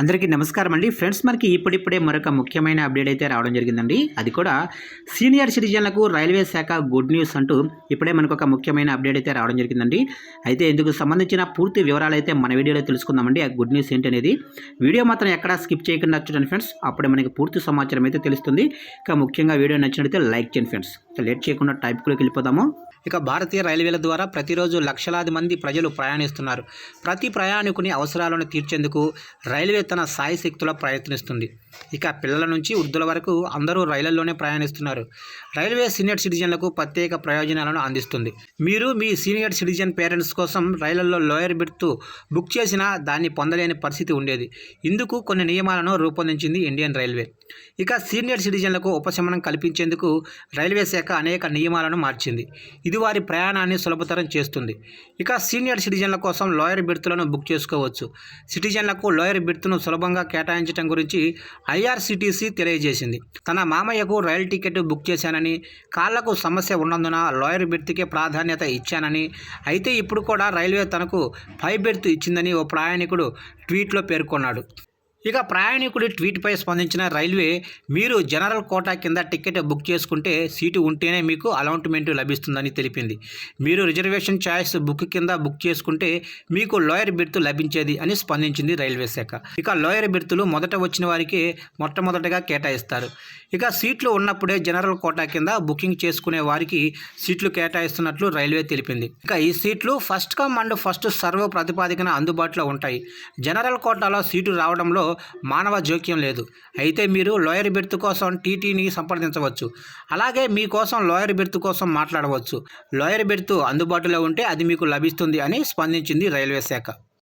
అందరికీ నమస్కారం అండి. ఫ్రెండ్స్ మనకి ఇప్పుడిప్పుడే మరొక ముఖ్యమైన అప్డేట్ అయితే రావడం జరిగిందండి. అది కూడా సీనియర్ సిటిజన్లకు రైల్వే శాఖ గుడ్ న్యూస్ అంటూ ఇప్పుడే మనకు ఒక ముఖ్యమైన అప్డేట్ అయితే రావడం జరిగిందండి. అయితే ఇందుకు సంబంధించిన పూర్తి వివరాలు అయితే మన వీడియోలో తెలుసుకుందామండి. ఆ గుడ్ న్యూస్ ఏంటి అనేది వీడియో మాత్రం ఎక్కడా స్కిప్ చేయకుండా చూడండి ఫ్రెండ్స్. అప్పుడే మనకి పూర్తి సమాచారం అయితే తెలుస్తుంది. ఇక ముఖ్యంగా వీడియో నచ్చినట్లయితే లైక్ చేయండి ఫ్రెండ్స్. లేట్ చేయకుండా టైప్లోకి వెళ్ళిపోదాము. ఇక భారతీయ రైల్వేల ద్వారా ప్రతిరోజు లక్షలాది మంది ప్రజలు ప్రయాణిస్తున్నారు. ప్రతి ప్రయాణికుని అవసరాలను తీర్చేందుకు రైల్వే తన సాయి శక్తుల ప్రయత్నిస్తుంది. ఇక పిల్లల నుంచి వృద్ధుల వరకు అందరూ రైళ్ళలోనే ప్రయాణిస్తున్నారు. రైల్వే సీనియర్ సిటిజన్లకు ప్రత్యేక ప్రయోజనాలను అందిస్తుంది. మీరు మీ సీనియర్ సిటిజన్ పేరెంట్స్ కోసం రైళ్ళలో లోయర్ బిర్త్ బుక్ చేసినా దాన్ని పొందలేని పరిస్థితి ఉండేది. ఇందుకు కొన్ని నియమాలను రూపొందించింది ఇండియన్ రైల్వే. ఇక సీనియర్ సిటిజన్లకు ఉపశమనం కల్పించేందుకు రైల్వే శాఖ అనేక నియమాలను మార్చింది. ఇది వారి ప్రయాణాన్ని సులభతరం చేస్తుంది. ఇక సీనియర్ సిటిజన్ల కోసం లోయర్ బిర్తులను బుక్ చేసుకోవచ్చు. సిటిజన్లకు లోయర్ బిర్తును సులభంగా కేటాయించడం గురించి ఐఆర్సిటీసీ తెలియజేసింది. తన మామయ్యకు రైలు టికెట్ బుక్ చేశానని కాళ్ళకు సమస్య ఉన్నందున లోయర్ బిర్త్కే ప్రాధాన్యత ఇచ్చానని అయితే ఇప్పుడు కూడా రైల్వే తనకు ఫైవ్ బెర్త్ ఇచ్చిందని ఓ ప్రయాణికుడు ట్వీట్లో పేర్కొన్నాడు. ఇక ప్రయాణికుడి ట్వీట్పై స్పందించిన రైల్వే మీరు జనరల్ కోటా కింద టికెట్ బుక్ చేసుకుంటే సీటు ఉంటేనే మీకు అలాట్మెంట్ లభిస్తుందని తెలిపింది. మీరు రిజర్వేషన్ ఛాయిస్ బుక్ కింద బుక్ చేసుకుంటే మీకు లోయర్ బిర్త్ లభించేది అని స్పందించింది రైల్వే శాఖ. ఇక లోయర్ బిర్తులు మొదట వచ్చిన వారికి మొట్టమొదటగా కేటాయిస్తారు. ఇక సీట్లు ఉన్నప్పుడే జనరల్ కోటా కింద బుకింగ్ చేసుకునే వారికి సీట్లు కేటాయిస్తున్నట్లు రైల్వే తెలిపింది. ఇక ఈ సీట్లు first come and first serve ప్రతిపాదికన అందుబాటులో ఉంటాయి. జనరల్ కోటాలో సీటు రావడంలో మానవ జోక్యం లేదు. అయితే మీరు లోయర్ బెర్త్ కోసం టీటీని సంప్రదించవచ్చు. అలాగే మీకోసం లోయర్ బెర్త్ కోసం మాట్లాడవచ్చు. లోయర్ బెర్త్ అందుబాటులో ఉంటే అది మీకు లభిస్తుంది అని స్పందించింది రైల్వే శాఖ.